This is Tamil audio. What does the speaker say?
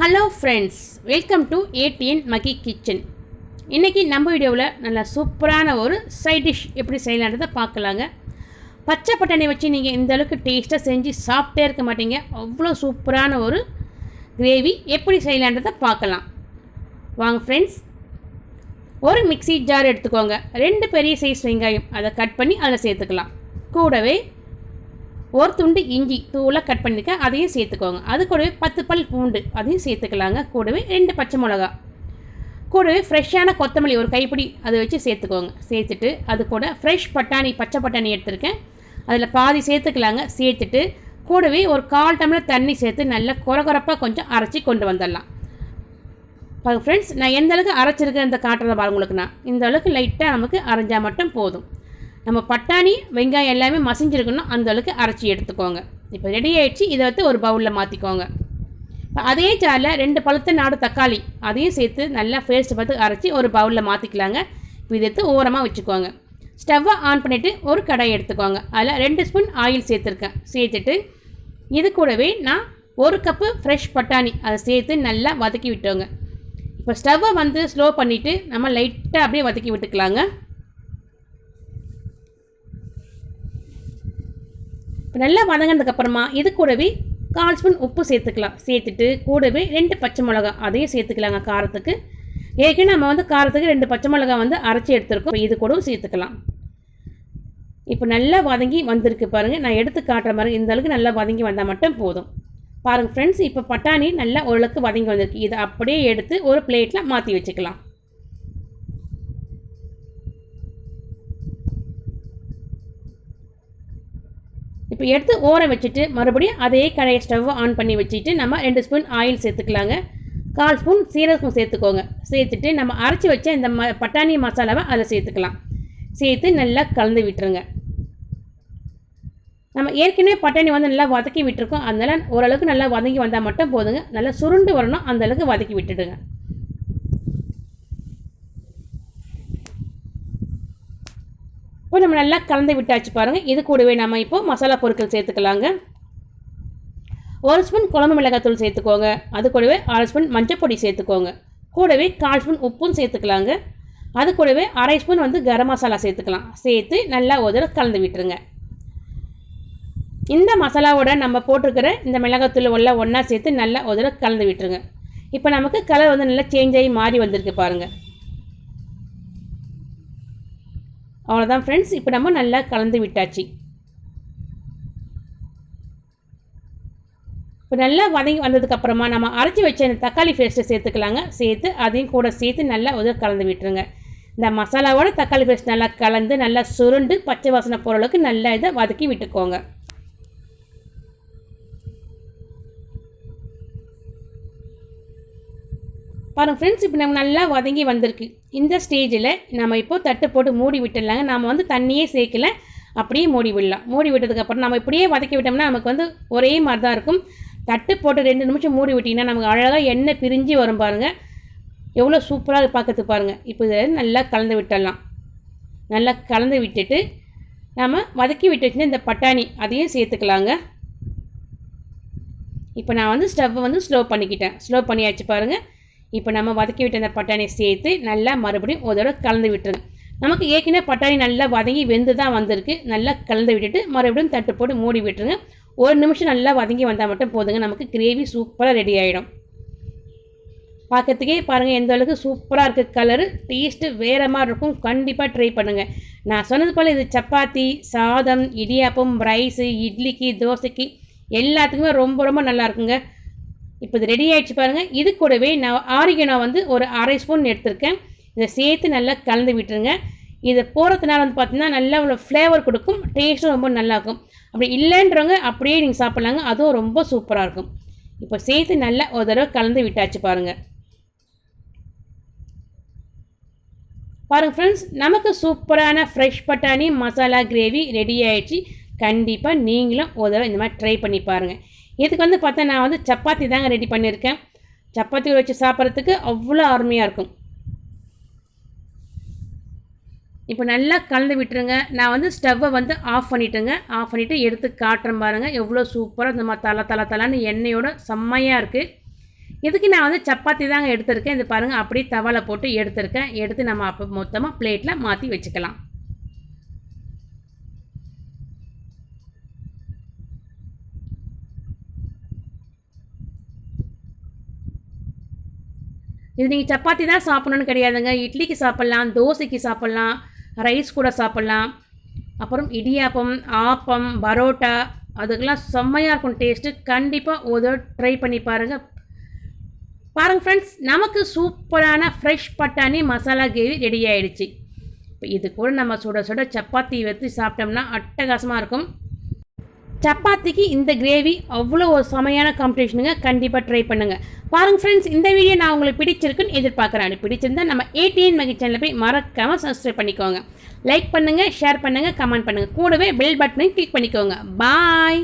Hello friends welcome to ATN Magi kitchen இன்றைக்கி நம்ம வீடியோவில் நல்ல சூப்பரான ஒரு சைட் டிஷ் எப்படி செய்யலான்றதை பார்க்கலாங்க. பச்சை பட்டாணி வச்சு நீங்கள் இந்த அளவுக்கு டேஸ்ட்டாக செஞ்சு சாப்பிட்டே இருக்க மாட்டீங்க. அவ்வளோ சூப்பரான ஒரு கிரேவி எப்படி செய்யலான்றதை பார்க்கலாம். வாங்க ஃப்ரெண்ட்ஸ் ஒரு மிக்ஸி ஜார் எடுத்துக்கோங்க. ரெண்டு பெரிய சைஸ் வெங்காயம். அதை கட் பண்ணி அதில் சேர்த்துக்கலாம். கூடவே ஒரு துண்டு இஞ்சி தூளாக கட் பண்ணிக்க அதையும் சேர்த்துக்கோங்க. அது கூடவே பத்து பல் பூண்டு அதையும் சேர்த்துக்கலாங்க. கூடவே ரெண்டு பச்சை மிளகா. கூடவே ஃப்ரெஷ்ஷான கொத்தமல்லி ஒரு கைப்பிடி அதை வச்சு சேர்த்துக்கோங்க. சேர்த்துட்டு அது கூட ஃப்ரெஷ் பட்டாணி பச்சை பட்டாணி எடுத்திருக்கேன். அதில் பாதி சேர்த்துக்கலாங்க. சேர்த்துட்டு கூடவே ஒரு கால் டம்ளர் தண்ணி சேர்த்து நல்லா குறகுறப்பாக கொஞ்சம் அரைச்சி கொண்டு வந்துடலாம். ஃப்ரெண்ட்ஸ் நான் எந்த அளவுக்கு அரைச்சிருக்கேன் இந்த காட்டுறதை பாருங்க உங்களுக்கு நான். இந்த அளவுக்கு லைட்டாக நமக்கு அரைஞ்சால் மட்டும் போதும். நம்ம பட்டாணி வெங்காயம் எல்லாமே மசிஞ்சிருக்கணும். அந்த அளவுக்கு அரைச்சி எடுத்துக்கோங்க. இப்போ ரெடி ஆகிடுச்சு இதை வந்து ஒரு பவுலில் மாற்றிக்கோங்க இப்போ அதே ஜாரில் ரெண்டு பழுத்த நாடு தக்காளி அதையும் சேர்த்து நல்லா ஃபேஸ்ட்டு பார்த்து அரைச்சி ஒரு பவுலில் மாற்றிக்கலாங்க இப்போ இதை எடுத்து ஓரமாக வச்சுக்கோங்க. ஸ்டவ்வை ஆன் பண்ணிவிட்டு ஒரு கடாய் எடுத்துக்கோங்க. அதில் ரெண்டு ஸ்பூன் ஆயில் சேர்த்துருக்கேன். சேர்த்துட்டு இது கூடவே நான் ஒரு கப்பு ஃப்ரெஷ் பட்டாணி அதை சேர்த்து நல்லா வதக்கி விட்டோங்க. இப்போ ஸ்டவ்வை வந்து ஸ்லோ பண்ணிவிட்டு நம்ம லைட்டாக அப்படியே வதக்கி விட்டுக்கலாங்க. இப்போ நல்லா வதங்கினதுக்கப்புறமா இது கூடவே கால் ஸ்பூன் உப்பு சேர்த்துக்கலாம். சேர்த்துட்டு கூடவே ரெண்டு பச்சை மிளகா அதையும் சேர்த்துக்கலாங்க காரத்துக்கு. ஏற்கனவே நம்ம வந்து காரத்துக்கு ரெண்டு பச்சை மிளகா வந்து அரைச்சி எடுத்துருக்கோம். இது கூடவும் சேர்த்துக்கலாம். இப்போ நல்லா வதங்கி வந்திருக்கு பாருங்கள் நான் எடுத்து காட்டுற மாதிரி இந்த அளவுக்கு நல்லா வதங்கி வந்தால் மட்டும் போதும். பாருங்கள் ஃப்ரெண்ட்ஸ் இப்போ பட்டாணி நல்லா ஓரளவுக்கு வதங்கி வந்திருக்கு. இதை அப்படியே எடுத்து ஒரு பிளேட்டில் மாற்றி வச்சுக்கலாம். இப்போ எடுத்து ஓரம் வச்சுட்டு மறுபடியும் அதே கடையை ஸ்டவ்வை ஆன் பண்ணி வச்சுட்டு நம்ம ரெண்டு ஸ்பூன் ஆயில் சேர்த்துக்கலாங்க. கால் ஸ்பூன் சீரகம் சேர்த்துக்கோங்க. சேர்த்துட்டு நம்ம அரைச்சி வச்ச இந்த ம பட்டாணி மசாலாவை அதில் சேர்த்துக்கலாம். சேர்த்து நல்லா கலந்து விட்டுருங்க. நம்ம ஏற்கனவே பட்டாணி வந்து நல்லா வதக்கி விட்டுருக்கோம். அதனால் ஓரளவுக்கு நல்லா வதங்கி வந்தால் மட்டும் போதுங்க. நல்லா சுருண்டு வரணும் அந்தளவுக்கு வதக்கி விட்டுடுங்க. இப்போ நம்ம நல்லா கலந்து விட்டாச்சு பாருங்கள் இது கூடவே நம்ம இப்போது மசாலா பொருட்கள் சேர்த்துக்கலாங்க. ஒரு ஸ்பூன் குழம்பு மிளகாத்தூள் சேர்த்துக்கோங்க. அது கூடவே அரை ஸ்பூன் மஞ்சப்பொடி சேர்த்துக்கோங்க. கூடவே கால் ஸ்பூன் உப்பும் சேர்த்துக்கலாங்க. அது கூடவே அரை ஸ்பூன் வந்து கரம் மசாலா சேர்த்துக்கலாம். சேர்த்து நல்லா ஒரு கலந்து விட்டுருங்க. இந்த மசாலாவோட நம்ம போட்டிருக்கிற இந்த மிளகாத்தூள் உள்ள ஒன்றா சேர்த்து நல்லா ஒரு கலந்து விட்டுருங்க. இப்போ நமக்கு கலர் வந்து நல்லா சேஞ்ச் ஆகி மாறி வந்திருக்கு பாருங்கள் அவ்வளோதான் ஃப்ரெண்ட்ஸ் இப்போ நம்ம நல்லா கலந்து விட்டாச்சு. இப்போ நல்லா வதங்கி வந்ததுக்கப்புறமா நம்ம அரைச்சி வச்ச இந்த தக்காளி பேஸ்ட்டை சேர்த்துக்கலாங்க. சேர்த்து அதையும் கூட சேர்த்து நல்லா உதவி கலந்து விட்டுருங்க. இந்த மசாலாவோட தக்காளி பேஸ்ட் நல்லா கலந்து நல்லா சுருண்டு பச்சை வாசனை போகிற அளவுக்கு நல்லா இதை வதக்கி விட்டுக்கோங்க. பாருங்கள் ஃப்ரெண்ட்ஸ் இப்போ நம்ம நல்லா வதங்கி வந்திருக்கு. இந்த ஸ்டேஜில் நம்ம இப்போ தட்டு போட்டு மூடி விட்டுடலாங்க. நம்ம வந்து தண்ணியே சேர்க்கல அப்படியே மூடி விடலாம். மூடி விட்டதுக்கப்புறம் நம்ம இப்படியே வதக்கி விட்டோம்னா நமக்கு வந்து ஒரே மாதிரி தான் இருக்கும். தட்டு போட்டு ரெண்டு நிமிஷம் மூடி விட்டிங்கன்னா நமக்கு அழகாக எண்ணெய் பிரிஞ்சு வரும் பாருங்கள் எவ்வளோ சூப்பராக பார்க்கறது பாருங்கள் இப்போ இதில் நல்லா கலந்து விட்டுடலாம். நல்லா கலந்து விட்டுட்டு நம்ம வதக்கி விட்டு வச்சுன்னா இந்த பட்டாணி அதையும் சேர்த்துக்கலாங்க. இப்போ நான் வந்து ஸ்டவ்வை வந்து ஸ்லோ பண்ணிக்கிட்டேன். ஸ்லோ பண்ணியாச்சு பாருங்கள் இப்போ நம்ம வதக்கி விட்டு அந்த பட்டாணியை சேர்த்து நல்லா மறுபடியும் ஒரு தடவை கலந்து விட்டுருங்க. நமக்கு ஏற்கனவே பட்டாணி நல்லா வதங்கி வெந்து தான் வந்திருக்கு. நல்லா கலந்து விட்டுட்டு மறுபடியும் தட்டு போட்டு மூடி விட்டுருங்க. ஒரு நிமிஷம் நல்லா வதங்கி வந்தால் மட்டும் போதுங்க. நமக்கு கிரேவி சூப்பராக ரெடி ஆகிடும் பார்க்கறதுக்கே பாருங்கள் எந்த அளவுக்கு சூப்பராக இருக்குது கலரு டேஸ்ட்டு வேறு மாதிரி இருக்கும். கண்டிப்பாக ட்ரை பண்ணுங்கள் நான் சொன்னது போல் இது சப்பாத்தி சாதம் இடியாப்பம் ரைஸு இட்லிக்கு தோசைக்கு எல்லாத்துக்குமே ரொம்ப ரொம்ப நல்லா இருக்குங்க. இப்போ இது ரெடி ஆகிடுச்சு பாருங்கள் இது கூடவே நான் ஆரிகனோ வந்து ஒரு அரை ஸ்பூன் எடுத்திருக்கேன். இதை சேர்த்து நல்லா கலந்து விட்டுருங்க. இதை போகிறதுனால வந்து பார்த்தீங்கன்னா நல்லா உள்ள ஃப்ளேவர் கொடுக்கும். டேஸ்ட்டும் ரொம்ப நல்லாயிருக்கும் அப்படி இல்லைன்றவங்க அப்படியே நீங்கள் சாப்பிட்லாங்க. அதுவும் ரொம்ப சூப்பராக இருக்கும். இப்போ சேர்த்து நல்லா ஒரு தடவை கலந்து விட்டாச்சு பாருங்கள் பாருங்கள் ஃப்ரெண்ட்ஸ் நமக்கு சூப்பரான ஃப்ரெஷ் பட்டாணி மசாலா கிரேவி ரெடி ஆகிடுச்சு கண்டிப்பாக நீங்களும் ஒரு தடவை இந்த மாதிரி ட்ரை பண்ணி பாருங்கள் இதுக்கு வந்து பார்த்தா நான் வந்து சப்பாத்தி தாங்க ரெடி பண்ணியிருக்கேன். சப்பாத்தி வச்சு சாப்பிட்றதுக்கு அவ்வளோ அருமையாக இருக்கும். இப்போ நல்லா கலந்து விட்டுருங்க. நான் வந்து ஸ்டவ்வை வந்து ஆஃப் பண்ணிட்டேங்க. ஆஃப் பண்ணிவிட்டு எடுத்து காட்டுறேன் பாருங்கள் எவ்வளோ சூப்பராக இந்த மாதிரி தலை தலை தலைன்னு எண்ணெயோட செம்மையாக இருக்குது இதுக்கு நான் வந்து சப்பாத்தி தாங்க எடுத்திருக்கேன். இது பாருங்கள் அப்படியே தவளை போட்டு எடுத்திருக்கேன். எடுத்து நம்ம அப்போ மொத்தமாக பிளேட்டில் மாற்றி வச்சுக்கலாம். இது நீங்கள் சப்பாத்தி தான் சாப்பிடணும்னு கிடையாதுங்க. இட்லிக்கு சாப்பிட்லாம் தோசைக்கு சாப்பிட்லாம் ரைஸ் கூட சாப்பிட்லாம். அப்புறம் இடியாப்பம் ஆப்பம் பரோட்டா அதுக்கெல்லாம் செம்மையாக இருக்கும் டேஸ்ட்டு கண்டிப்பாக ஒரு ட்ரை பண்ணி பாருங்கள் பாருங்கள் ஃப்ரெண்ட்ஸ் நமக்கு சூப்பரான ஃப்ரெஷ் பட்டாணி மசாலா கிரேவி ரெடி ஆகிடுச்சி இப்போ இது கூட நம்ம சுட சுட சப்பாத்தி வச்சு சாப்பிட்டோம்னா அட்டகாசமாக இருக்கும். சப்பாத்திக்கு இந்த கிரேவி அவ்வளோ ஒரு செமையான காம்படிஷனுங்க கண்டிப்பாக ட்ரை பண்ணுங்கள் பாருங்க ஃப்ரெண்ட்ஸ் இந்த வீடியோ நான் உங்களுக்கு பிடிச்சிருக்குன்னு எதிர்பார்க்குறேன். பிடிச்சிருந்தா நம்ம ஏடிஎன் மகி சேனலில் போய் மறக்காமல் சப்ஸ்கிரைப் பண்ணிக்கோங்க. லைக் பண்ணுங்கள் ஷேர் பண்ணுங்கள் கமெண்ட் பண்ணுங்கள் கூடவே பெல் பட்டனையும் கிளிக் பண்ணிக்கோங்க. பாய்